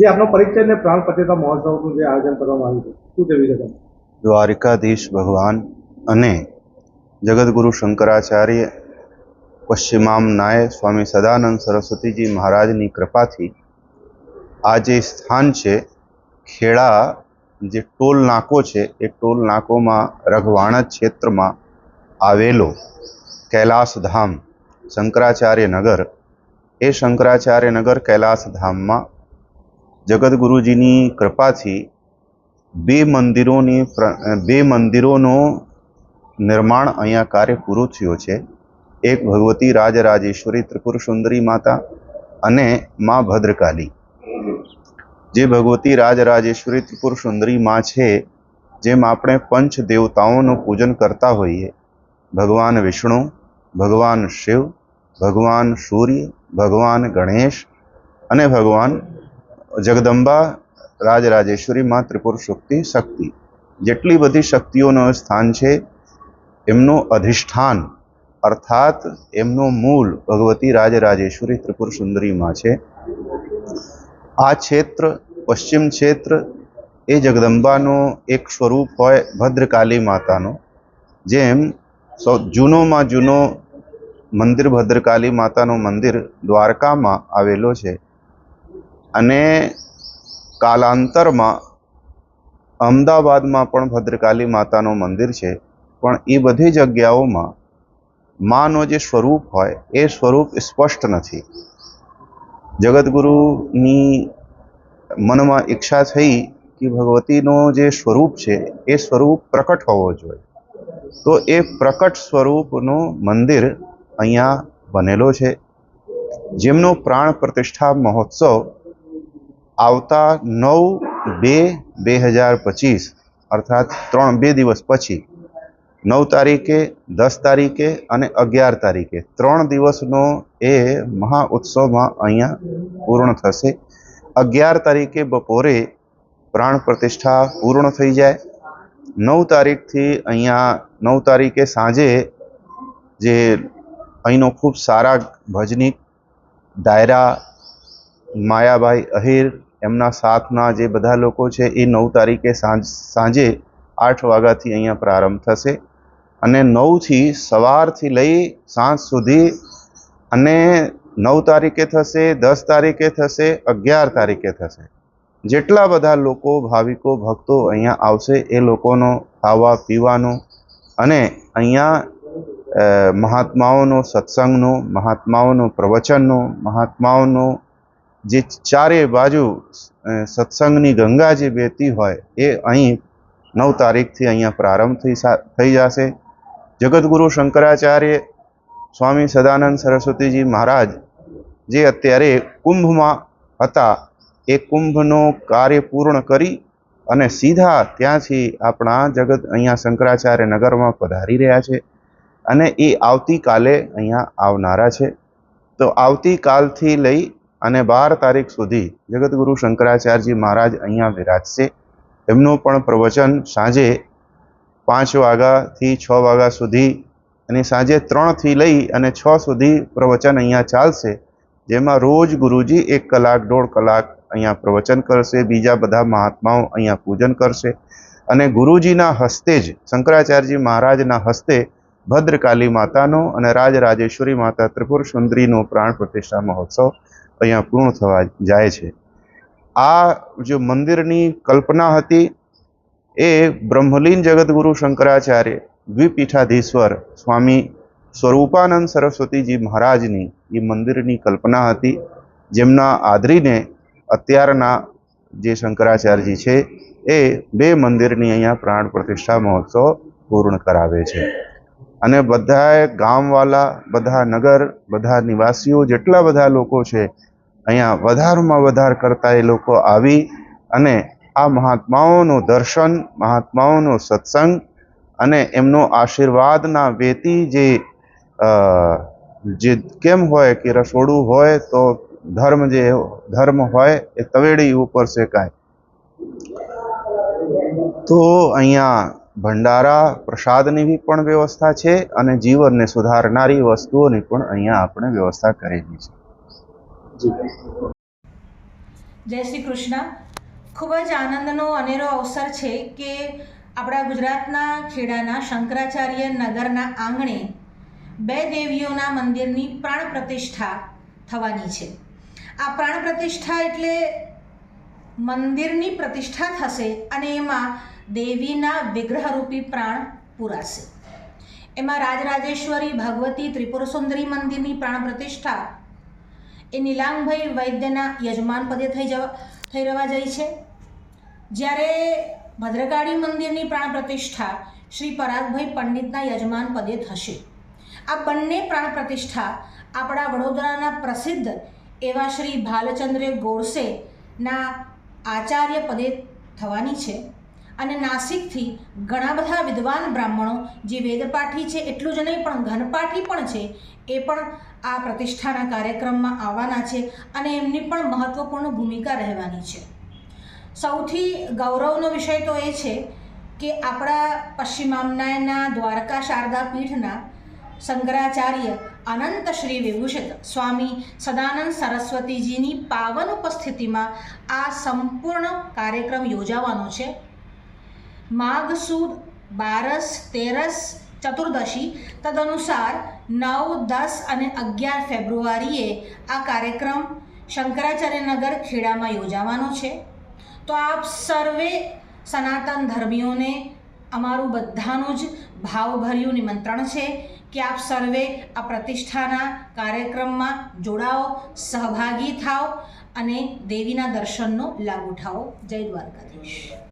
જે આપનો પરિચય ને પ્રાણ પ્રતિષ્ઠા મહોત્સવનું જે આયોજન કરવામાં આવ્યું છે, શું તે વિશે દ્વારિકાધીશ ભગવાન અને જગદગુરુ શંકરાચાર્ય પશ્ચિમામનાય સ્વામી સદાનંદ સરસ્વતીજી મહારાજની કૃપાથી આ જે સ્થાન છે, ખેડા જે ટોલ નાકો છે, એ ટોલ નાકોમાં રઘવાણા ક્ષેત્રમાં આવેલો કૈલાસધામ, શંકરાચાર્ય નગર. એ શંકરાચાર્ય નગર કૈલાસધામમાં જગદગુરુજીની કૃપાથી બે મંદિરોની બે મંદિરોનું નિર્માણ અહીંયા કાર્ય પૂરું થયું છે. એક ભગવતી રાજરાજેશ્વરી ત્રિપુર સુંદરી માતા અને મા ભદ્રકાલી. જે ભગવતી રાજરાજેશ્વરી ત્રિપુર સુંદરી માં છે, જેમ આપણે પંચ દેવતાઓનું પૂજન કરતા હોઈએ, ભગવાન વિષ્ણુ, ભગવાન શિવ, ભગવાન સૂર્ય, ભગવાન ગણેશ અને ભગવાન જગદંબા, રાજરાજેશ્વરી, માં ત્રિપુર શક્તિ શક્તિ. જેટલી બધી શક્તિઓનું સ્થાન છે, એમનું અધિષ્ઠાન, અર્થાત એમનું મૂળ ભગવતી રાજરાજેશ્વરી ત્રિપુર સુંદરીમાં છે. આ ક્ષેત્ર, પશ્ચિમ ક્ષેત્ર, એ જગદંબાનું એક સ્વરૂપ હોય ભદ્રકાલી માતાનું, જેમ સૌ જૂનોમાં જૂનો મંદિર ભદ્રકાલી માતાનું મંદિર દ્વારકામાં આવેલો છે. અને કાલાંતરમાં અમદાવાદમાં પણ ભદ્રકાલી માતાનું મંદિર છે, પણ એ બધી જગ્યાઓમાં માનો જે સ્વરૂપ હોય, એ સ્વરૂપ સ્પષ્ટ નથી. જગદગુરુની મનમાં ઈચ્છા થઈ કે ભગવતીનો જે સ્વરૂપ છે, એ સ્વરૂપ પ્રકટ હોવો જોઈએ. તો એ પ્રકટ સ્વરૂપનું મંદિર અહીંયા બનેલો છે. જેમનો પ્રાણ પ્રતિષ્ઠા મહોત્સવ આવતા નવ બે બે હજાર પચીસ, અર્થાત ત્રણ, બે દિવસ પછી, નવ તારીખે, દસ તારીખે અને અગિયાર તારીખે, ત્રણ દિવસનો એ મહા ઉત્સવમાં અહીંયા પૂર્ણ થશે. અગિયાર તારીખે બપોરે પ્રાણ પ્રતિષ્ઠા પૂર્ણ થઈ જાય. નવ તારીખથી અહીંયા, નવ તારીખે સાંજે જે અહીંનો ખૂબ સારા ભજનીક ડાયરા માયાભાઈ અહિર એમના સાથના જે બધા લોકો છે, એ નવ તારીખે સાંજ, સાંજે આઠ વાગ્યાથી અહીંયા પ્રારંભ થશે. અને નવથી સવારથી લઈ સાંજ સુધી અને નવ તારીખે થશે, દસ તારીખે થશે, અગિયાર તારીખે થશે. જેટલા બધા લોકો, ભાવિકો, ભક્તો અહીંયા આવશે, એ લોકોનો ખાવા પીવાનો અને અહીંયા મહાત્માઓનો સત્સંગનો, મહાત્માઓનો પ્રવચનનો, મહાત્માઓનું જે ચારે બાજુ સત્સંગની ગંગા જે વહેતી હોય, એ અહીં નવ તારીખથી અહીંયા પ્રારંભ થઈ થઈ જશે. જગદગુરુ શંકરાચાર્ય સ્વામી સદાનંદ સરસ્વતીજી મહારાજ જે અત્યારે કુંભમાં હતા, એ કુંભનો કાર્ય પૂર્ણ કરી અને સીધા ત્યાંથી આપણા જગત અહીંયા શંકરાચાર્ય નગરમાં પધારી રહ્યા છે અને એ આવતીકાલે અહીંયા આવનારા છે. તો આવતીકાલથી લઈ અને બાર તારીખ સુધી જગતગુરુ શંકરાચાર્યજી મહારાજ અહીંયા વિરાજશે. એમનું પણ પ્રવચન સાંજે પાંચ વાગ્યાથી છ વાગ્યા સુધી અને સાંજે ત્રણથી લઈ અને છ સુધી પ્રવચન અહીંયા ચાલશે, જેમાં રોજ ગુરુજી એક કલાક, દોઢ કલાક અહીંયા પ્રવચન કરશે, બીજા બધા મહાત્માઓ અહીંયા પૂજન કરશે. અને ગુરુજીના હસ્તે જ, શંકરાચાર્યજી મહારાજના હસ્તે ભદ્રકાલી માતાનો અને રાજરાજેશ્વરી માતા ત્રિપુર સુંદરીનો પ્રાણ પ્રતિષ્ઠા મહોત્સવ અહીંયા પૂર્ણ થવા જાય છે. આ જે મંદિરની કલ્પના હતી એ બ્રહ્મલીન જગતગુરુ શંકરાચાર્ય દ્વિપીઠાધીશ્વર સ્વામી સ્વરૂપાનંદ સરસ્વતીજી મહારાજની એ મંદિરની કલ્પના હતી. જેમના આદરીને અત્યારના જે શંકરાચાર્યજી છે એ બે મંદિરની અહીંયા પ્રાણ પ્રતિષ્ઠા મહોત્સવ પૂર્ણ કરાવે છે. અને બધાએ ગામવાળા બધા નગર, બધા નિવાસીઓ જેટલા બધા લોકો છે અહીંયા વધારમાં વધાર કરતા એ લોકો આવી અને આ મહાત્માઓનું દર્શન, મહાત્માઓનો સત્સંગ અને એમનો આશીર્વાદના વેતી જે જે કેમ હોય કે રસોડું હોય તો ધર્મ જે, ધર્મ હોય એ તવેડી ઉપર શેકાય. તો અહીંયા ભંડારા, પ્રસાદની પણ વ્યવસ્થા છે અને જીવનને સુધારનારી વસ્તુઓની પણ અહીંયા આપણે વ્યવસ્થા કરેલી છે. જય શ્રી કૃષ્ણ. ખૂબ જ આનંદનો અનેરો અવસર છે કે આપણા ગુજરાતના ખેડાના શંકરાચાર્ય નગરના આંગણે બે દેવીઓના મંદિરની પ્રાણ પ્રતિષ્ઠા થવાની છે. આ પ્રાણ પ્રતિષ્ઠા એટલે મંદિરની પ્રતિષ્ઠા થશે અને એમાં દેવીના વિગ્રહરૂપી પ્રાણ પૂરાશે. એમાં રાજરાજેશ્વરી, ભગવતી ત્રિપુર સુંદરી મંદિરની પ્રાણ પ્રતિષ્ઠા એ નીલાંગભાઈ વૈદ્યના યજમાન પદે થઈ જવા થઈ રહેવા જાય છે. જ્યારે ભદ્રકાળી મંદિરની પ્રાણ પ્રતિષ્ઠા શ્રી પરાગભાઈ પંડિતના યજમાન પદે થશે. આ બંને પ્રાણ પ્રતિષ્ઠા આપણા વડોદરાના પ્રસિદ્ધ એવા શ્રી ભાલચંદ્ર ગોડસેના આચાર્ય પદે થવાની છે. અને નાસિકથી ઘણા બધા વિદ્વાન બ્રાહ્મણો, જે વેદપાઠી છે, એટલું જ નહીં, પણ ઘનપાઠી પણ છે, એ પણ આ પ્રતિષ્ઠાના કાર્યક્રમમાં આવવાના છે અને એમની પણ મહત્ત્વપૂર્ણ ભૂમિકા રહેવાની છે. સૌથી ગૌરવનો વિષય તો એ છે કે આપણા પશ્ચિમામનાયના દ્વારકા શારદા પીઠના શંકરાચાર્ય અનંત શ્રી વિભૂષિત સ્વામી સદાનંદ સરસ્વતીજીની પાવન ઉપસ્થિતિમાં આ સંપૂર્ણ કાર્યક્રમ યોજાવાનો છે. માઘ સુદ બારસ, તેરસ, ચતુર્દશી તદનુસાર નવ, દસ અને અગિયાર ફેબ્રુઆરીએ આ કાર્યક્રમ શંકરાચાર્યનગર ખેડામાં યોજાવાનો છે. તો આપ સર્વે સનાતન ધર્મીઓને અમારું બધાનું જ ભાવભર્યું નિમંત્રણ છે કે આપ સર્વે આ પ્રતિષ્ઠાના કાર્યક્રમમાં જોડાઓ, સહભાગી થાઓ અને દેવીના દર્શનનો લાભ ઉઠાવો જય દ્વારકાધીશ.